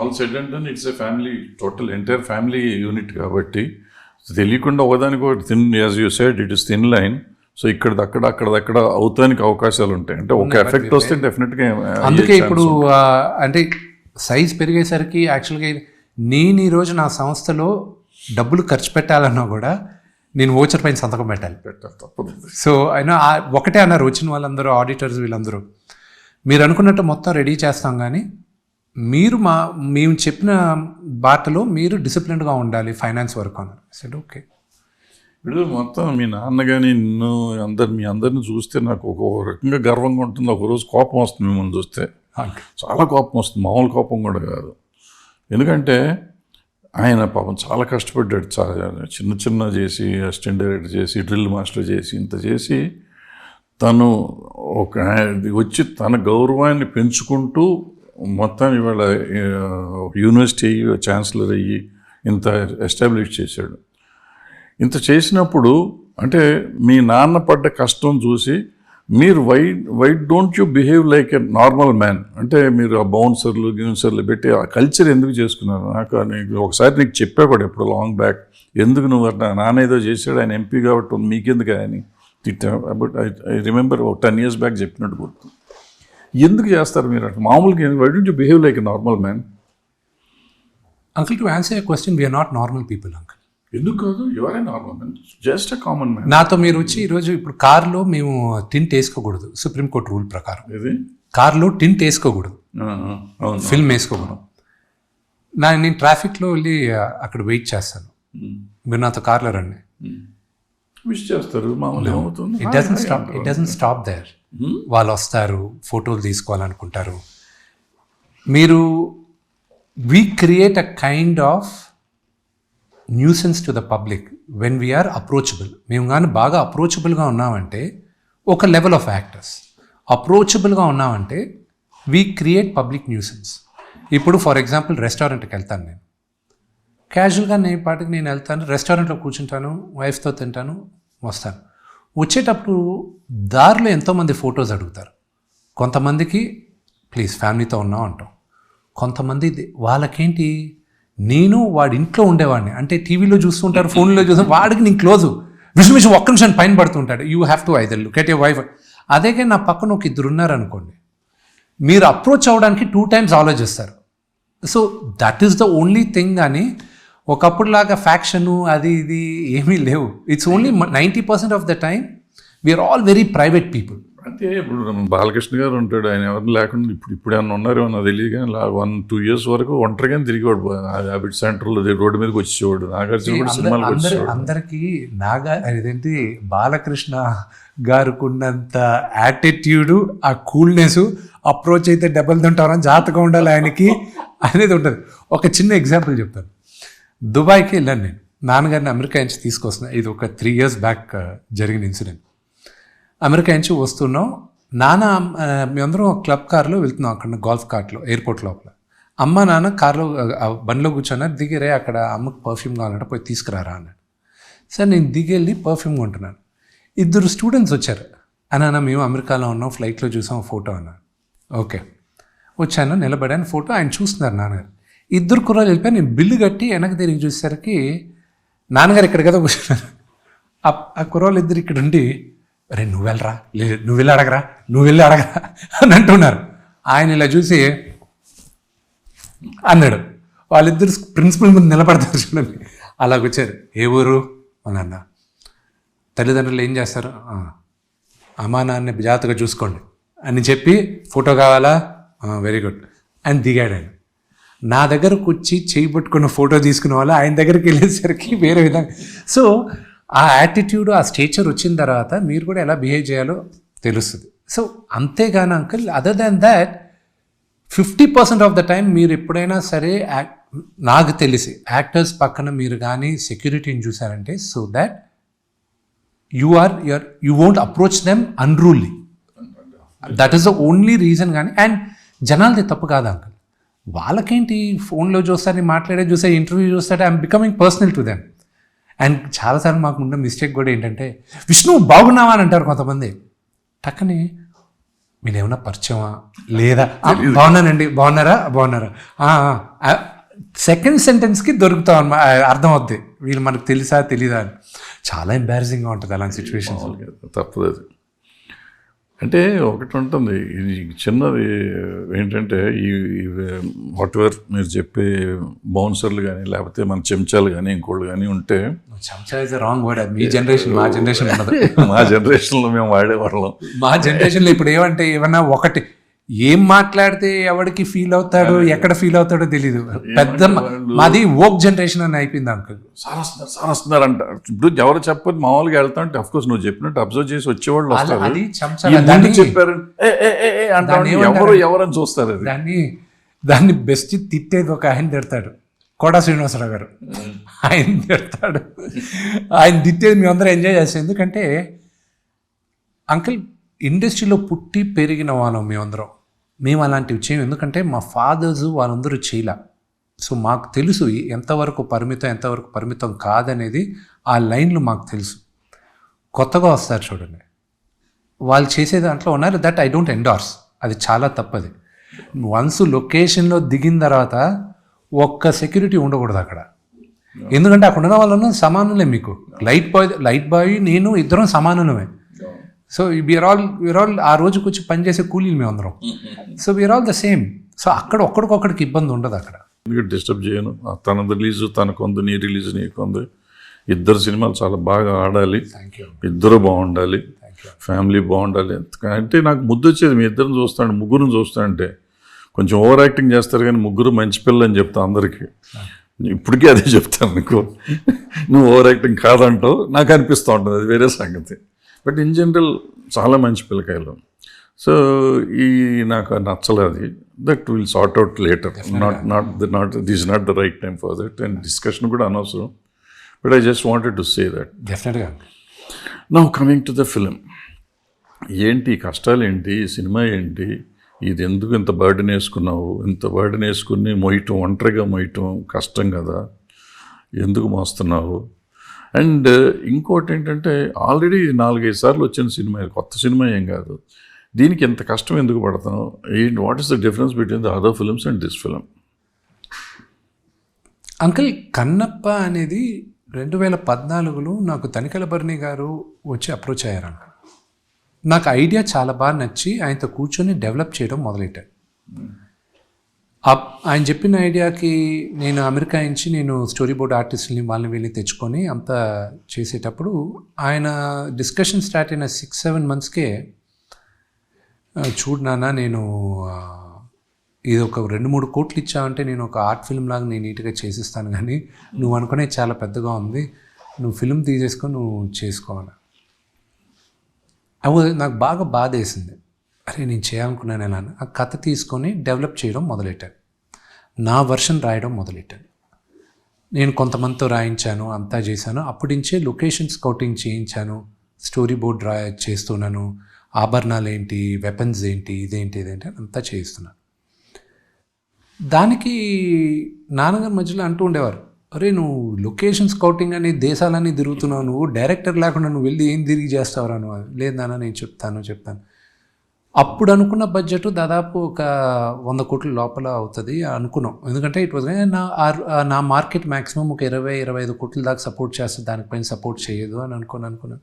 All said and done it's a family total entire family unit కాబట్టి తెలియకుండా ఒకదానికి ఒకటి thin as you said it is thin line so ఇక్కడ అక్కడ అక్కడ అక్కడ అవుతానికి అవకాశాలు ఉంటాయి. అంటే ఒక ఎఫెక్ట్ వస్తే డెఫినెట్గా అందుకే ఇప్పుడు అంటే సైజ్ పెరిగేసరికి యాక్చువల్గా నేను ఈరోజు నా సంస్థలో డబ్బులు ఖర్చు పెట్టాలన్నా కూడా నేను ఓచర్ పైన సంతకం పెట్టాలి. సో అయినా ఒకటే అన్నారు వచ్చిన వాళ్ళందరూ ఆడిటర్స్ వీళ్ళందరూ. మీరు అనుకున్నట్టు మొత్తం రెడీ చేస్తాం కానీ మీరు మా మేము చెప్పిన బాటలో మీరు డిసిప్లిన్డ్గా ఉండాలి ఫైనాన్స్ వరకు అన్నారు. సరే ఓకే ఇప్పుడు మొత్తం మీ నాన్న కానీ నిన్ను అందరు మీ అందరిని చూస్తే నాకు ఒక రకంగా గర్వంగా ఉంటుంది. ఒక రోజు కోపం వస్తుంది మిమ్మల్ని చూస్తే. చాలా కోపం వస్తుంది. మామూలు కోపం కూడా కాదు. ఎందుకంటే ఆయన పాపం చాలా కష్టపడ్డాడు. చాలా చిన్న చిన్న చేసి అసిస్టెంట్ డైరెక్టర్ చేసి డ్రిల్ మాస్టర్ చేసి ఇంత చేసి తను ఒక వచ్చి తన గౌరవాన్ని పెంచుకుంటూ మొత్తం ఇవాళ యూనివర్సిటీ అయ్యి ఛాన్సలర్ అయ్యి ఇంత ఎస్టాబ్లిష్ చేశాడు. ఇంత చేసినప్పుడు అంటే మీ నాన్న పడ్డ కష్టం చూసి మీరు why why don't you behave like a normal man? అంటే మీరు ఆ బౌన్సర్లు గిన్సర్లు పెట్టి ఆ కల్చర్ ఎందుకు చేసుకున్నారు? నాకు నీకు ఒకసారి నీకు చెప్పా కూడా ఎప్పుడు లాంగ్ బ్యాక్. ఎందుకు నువ్వు అట్లా నాన్న ఏదో చేశాడు ఆయన ఎంపీ కాబట్టి మీకెందుకు అని తిట్టా. బట్ ఐ ఐ రిమెంబర్ ఒక టెన్ ఇయర్స్ బ్యాక్ చెప్పినట్టు గుర్తు. ఎందుకు చేస్తారు మీరు అట్లా మామూలుగా why don't you behave like normal man uncle to answer question we're not normal people uncle ఎందుకు కాదు? Your a normal man just a common man నాతో మీరు వచ్చి ఈరోజు ఇప్పుడు కార్లో మేము టింట్ వేసుకోకూడదు. సుప్రీంకోర్టు రూల్ ప్రకారం. ఇది కార్లో టింట్ వేసుకోకూడదు. ఫిల్మ్ వేసుకోకూడదు. నా నేను ట్రాఫిక్లో వెళ్ళి అక్కడ వెయిట్ చేస్తాను. మీరు నాతో కార్లో రండి. విష్ చేస్తారు. మామూలు it doesn't stop it doesn't stop there వాళ్ళు వస్తారు ఫోటోలు తీసుకోవాలనుకుంటారు. మీరు we create a kind of nuisance to the public when we're approachable మేము కానీ బాగా అప్రోచబుల్గా ఉన్నామంటే ఒక లెవెల్ ఆఫ్ యాక్టర్స్ అప్రోచబుల్గా ఉన్నామంటే వీ క్రియేట్ పబ్లిక్ న్యూసెన్స్ ఇప్పుడు ఫర్ ఎగ్జాంపుల్ రెస్టారెంట్కి వెళ్తాను నేను. క్యాజువల్గా నేను పాటికి నేను వెళ్తాను రెస్టారెంట్లో కూర్చుంటాను వైఫ్తో తింటాను వస్తాను. వచ్చేటప్పుడు దారిలో ఎంతోమంది ఫొటోస్ అడుగుతారు. కొంతమందికి ప్లీజ్ ఫ్యామిలీతో ఉన్నాం అంటాం. కొంతమంది వాళ్ళకేంటి? నేను వాడి ఇంట్లో ఉండేవాడిని. అంటే టీవీలో చూస్తుంటారు ఫోన్లో చూస్తుంటారు వాడికి నేను క్లోజు. విషు విషు ఒక్క నిమిషం పైన పడుతుంటాడు. You have to either look at a wife. అదే కానీ నా పక్కన ఒక ఇద్దరు ఉన్నారనుకోండి. మీరు అప్రోచ్ అవ్వడానికి టూ టైమ్స్ ఆలోచిస్తారు. So that is the only thing కానీ ఒకప్పుడు లాగా ఫ్యాక్షను అది ఇది ఏమీ లేవు. It's only ninety percent of the time we're all very private people అంటే ఇప్పుడు బాలకృష్ణ గారు ఉంటాడు ఆయన ఎవరు లేకుండా ఇప్పుడు ఇప్పుడు ఏమన్నా ఉన్నారో నాకు తెలియదు కానీ వన్ టూ ఇయర్స్ వరకు ఒంటరిగానే తిరిగేవాడు. హ్యాబిట్ సెంటర్లో రోడ్డు మీదకి వచ్చేవాడు నాగార్జున కూడా సినిమాలకు అందరి వచ్చేవాడు అందరికీ నాగా అదేంటి బాలకృష్ణ గారికి ఉన్నంత యాటిట్యూడు ఆ కూల్నెస్ అప్రోచ్ అయితే దెబ్బలు తింటారని జాతకం ఉండాలి ఆయనకి అనేది ఉంటుంది. ఒక చిన్న ఎగ్జాంపుల్ చెప్తాను. దుబాయ్కి వెళ్ళాను నేను. నాన్నగారిని అమెరికా నుంచి తీసుకొస్తున్నా ఇది ఒక త్రీ ఇయర్స్ బ్యాక్ జరిగిన ఇన్సిడెంట్ అమెరికా నుంచి వస్తున్నాం నాన్న మేమందరం క్లబ్ కార్లో వెళ్తున్నాం అక్కడ గోల్ఫ్ కార్ట్లో ఎయిర్పోర్ట్ లోపల. అమ్మ నాన్న కార్లో బండిలో కూర్చున్నారు. దిగిరే అక్కడ అమ్మకి పర్ఫ్యూమ్ కావాలంటే పోయి తీసుకురారా అన్నాడు. సరే నేను దిగెళ్ళి పర్ఫ్యూమ్ కొంటున్నాను. ఇద్దరు స్టూడెంట్స్ వచ్చారు. అన్న మేము అమెరికాలో ఉన్నాం ఫ్లైట్లో చూసాం ఫోటో అన్నాను ఓకే. వచ్చాను నిలబడాను ఫోటో ఆయన చూస్తున్నారు నాన్నగారు. ఇద్దరు కుర్రాలు వెళ్ళిపోయి నేను బిల్లు కట్టి వెనక్కి తిరిగి చూసేసరికి నాన్నగారు ఇక్కడ కదా కూర్చున్నారు. ఆ- ఆ కుర్రాళ్ళు ఇద్దరు ఇక్కడ ఉండి అరే నువ్వు వెళ్ళరా? లేదు నువ్వు వెళ్ళి అడగరా? నువ్వు వెళ్ళి అడగరా? అని అంటున్నారు. ఆయన ఇలా చూసి అన్నాడు. వాళ్ళిద్దరు ప్రిన్సిపల్ ముందు నిలబడతారు చూడండి. అలా వచ్చారు ఏ ఊరు? అని అన్న. తల్లిదండ్రులు ఏం చేస్తారు? "ఆ, అమ్మా నాన్న జాగ్రత్తగా చూసుకోండి. అని చెప్పి ఫోటో కావాలా? Very good. అని దిగాడు ఆయన. నా దగ్గరకు వచ్చి చేయి పట్టుకున్న ఫోటో తీసుకున్న వాళ్ళు ఆయన దగ్గరికి వెళ్ళేసరికి వేరే విధంగా. సో ఆ యాటిట్యూడ్ ఆ స్టేచర్ వచ్చిన తర్వాత మీరు కూడా ఎలా బిహేవ్ చేయాలో తెలుస్తుంది. సో అంతేగాని uncle other than that fifty percent of the time మీరు ఎప్పుడైనా సరే నాకు తెలిసి యాక్టర్స్ పక్కన మీరు కానీ సెక్యూరిటీని చూసారంటే so that you are your you won't approach them unruly that is the only reason కానీ అండ్ జనాలది తప్పు కాదు అంకుల్ వాళ్ళకేంటి ఫోన్లో చూస్తారు మాట్లాడే చూస్తే ఇంటర్వ్యూ చూస్తే I'm becoming personal to them and చాలాసార్లు మాకు ఉన్న మిస్టేక్ కూడా ఏంటంటే విష్ణు బాగున్నావా? అని అంటారు కొంతమంది. టక్కని మీరు ఏమైనా పరిచయమా? లేదా? "ఆ, బాగున్నానండి. బాగున్నారా? బాగున్నారా? సెకండ్ సెంటెన్స్కి దొరుకుతాం అన్నమా అర్థం అవుద్ది వీళ్ళు మనకు తెలుసా తెలీదా అని. చాలా ఎంబారసింగ్గా ఉంటుంది అలాంటి సిచ్యువేషన్స్ తప్పదు అంటే ఒకటి ఉంటుంది. ఇది చిన్నది ఏంటంటే ఈ వాట్ ఎవర్ మీరు చెప్పే బౌన్సర్లు కానీ లేకపోతే మన చెంచాలు కానీ ఇంకోళ్ళు కానీ ఉంటే చెంచా ఇస్ రాంగ్ వర్డ్ మీ జనరేషన్ మా జనరేషన్ మా జనరేషన్లో మేము వాడేవాళ్ళం. మా జనరేషన్లో ఇప్పుడు ఏమంటే ఏమన్నా ఒకటి ఏం మాట్లాడితే ఎవరికి ఫీల్ అవుతాడో ఎక్కడ ఫీల్ అవుతాడో తెలీదు. పెద్ద మాది ఓక్ జనరేషన్ అని అయిపోయింది అంకుల్ సార్ వస్తున్నారు సార్ వస్తున్నారు అంట. ఇప్పుడు ఎవరు చెప్పదు మామూలుగా వెళ్తా అంటే అఫ్ కోర్స్ నువ్వు చెప్పినట్టు అబ్జర్వ్ చేసి వచ్చేవాళ్ళు వస్తారు. చెప్పారు? ఎవరు ఎవరని చూస్తారు దాన్ని దాన్ని బెస్ట్ తిట్టేది ఒక ఆయన తిడతాడు. కోట శ్రీనివాసరావు గారు. ఆయన తిడతాడు. ఆయన తిట్టేది మేము అందరం ఎంజాయ్ చేస్తాం ఎందుకంటే అంకుల్ ఇండస్ట్రీలో పుట్టి పెరిగిన వాళ్ళం మేమందరం. మేము అలాంటివి చేయం ఎందుకంటే మా ఫాదర్స్ వాళ్ళందరూ చేయలే. సో మాకు తెలుసు ఎంతవరకు పరిమితం ఎంతవరకు పరిమితం కాదనేది ఆ లైన్లు మాకు తెలుసు. కొత్తగా వస్తారు చూడండి. వాళ్ళు చేసే దాంట్లో ఉన్నారు దట్ ఐ డోంట్ ఎండార్స్ అది చాలా తప్పది. వన్స్ లొకేషన్లో దిగిన తర్వాత ఒక్క సెక్యూరిటీ ఉండకూడదు అక్కడ. ఎందుకంటే అక్కడ ఉన్న వాళ్ళను సమానులే మీకు. లైట్ బాయ్ లైట్ బాయ్ నేను ఇద్దరం సమానులమే. So we're all we're all ఆ రోజుకి వచ్చి పనిచేసే కూలీలు మేము అందరం. So we're all the same so అక్కడ ఒక్కడికొక్కడికి ఇబ్బంది ఉండదు అక్కడ. డిస్టర్బ్ చేయను? తన రిలీజ్ తనకొంది నీ రిలీజ్ నీకుంది. ఇద్దరు సినిమాలు చాలా బాగా ఆడాలి. ఇద్దరు బాగుండాలి. ఫ్యామిలీ బాగుండాలి. అంటే నాకు ముద్దు వచ్చేది మీ ఇద్దరిని చూస్తాను ముగ్గురిని చూస్తానంటే కొంచెం ఓవర్ యాక్టింగ్ చేస్తారు కానీ ముగ్గురు మంచి పిల్లలు అని చెప్తా అందరికీ. ఇప్పటికీ అదే చెప్తాను నీకు నువ్వు ఓవర్ యాక్టింగ్ కాదంటావు. నాకు అనిపిస్తూ ఉంటుంది. అది వేరే సంగతి. బట్ ఇన్ జనరల్ చాలా మంచి పిల్లకాయలు. సో ఈ నాకు నచ్చలేదు. That will sort out later not not the not this not the right time for that and discussion కూడా అనవసరం. But I just wanted to say that డెఫినెట్గా now coming to the film ఏంటి కష్టాలు ఏంటి cinema ఏంటి ఇది ఎందుకు ఇంత బర్డెన్ వేసుకున్నావు? ఇంత బర్డెన్ వేసుకుని మొయ్యటం ఒంటరిగా మొయ్యటం కష్టం కదా. ఎందుకు మోస్తున్నావు? అండ్ ఇంకోటి ఏంటంటే ఆల్రెడీ నాలుగైదు సార్లు వచ్చిన సినిమా కొత్త సినిమా ఏం కాదు. దీనికి ఇంత కష్టం ఎందుకు పడతాం ఏంటి what is the difference between the other films and this film uncle Kannappa అనేది రెండు వేల పద్నాలుగులో నాకు తనికల భరణి గారు వచ్చి అప్రోచ్ అయ్యారు అంకుల్. నాకు ఐడియా చాలా బాగా నచ్చి ఆయనతో కూర్చొని డెవలప్ చేయడం మొదలెట్టాను అప్- ఆయన చెప్పిన ఐడియాకి నేను అమెరికా నుంచి నేను స్టోరీ బోర్డ్ ఆర్టిస్ట్ని వాళ్ళని వీళ్ళని తెచ్చుకొని అంతా చేసేటప్పుడు ఆయన డిస్కషన్ స్టార్ట్ అయిన సిక్స్ సెవెన్ మంత్స్కే ఆ, చూడు నాన్న నేను ఇది ఒక రెండు మూడు కోట్లు ఇచ్చావంటే నేను ఒక ఆర్ట్ ఫిల్మ్ లాగా నేను నీట్గా చేసిస్తాను కానీ నువ్వు అనుకునే చాలా పెద్దగా ఉంది. నువ్వు ఫిల్మ్ తీసేసుకొని నువ్వు చేసుకోవాలి అవి నాకు బాగా బాధ వేసింది అరే నేను చేయాలనుకున్నాను ఎలా ఆ కథ తీసుకొని డెవలప్ చేయడం మొదలెట్టాను. నా వర్షన్ రాయడం మొదలెట్టాను. నేను కొంతమందితో రాయించాను అంతా చేశాను. అప్పటి నుంచే లొకేషన్ స్కౌటింగ్ చేయించాను స్టోరీ బోర్డ్ రా చేస్తున్నాను. ఆభరణాలు ఏంటి వెపన్స్ ఏంటి ఇదేంటి ఇదేంటి అని అంతా చేయిస్తున్నాను. దానికి నాన్నగారి మధ్యలో అంటూ ఉండేవారు అరే నువ్వు లొకేషన్ స్కౌటింగ్ అని దేశాలన్నీ తిరుగుతున్నావు నువ్వు డైరెక్టర్ లేకుండా నువ్వు వెళ్ళి ఏం తిరిగి చేస్తావురా నువ్వు? లేదు నాన్న నేను చెప్తాను చెప్తాను. అప్పుడు అనుకున్న బడ్జెట్ దాదాపు ఒక వంద కోట్ల లోపల అవుతుంది అనుకున్నాం. ఎందుకంటే ఇట్ వాజ్ నా నా మార్కెట్ మ్యాక్సిమం ఒక ఇరవై ఇరవై ఐదు కోట్ల దాకా సపోర్ట్ చేస్తుంది. దానిపైన సపోర్ట్ చేయదు అని అనుకుని అనుకున్నాను.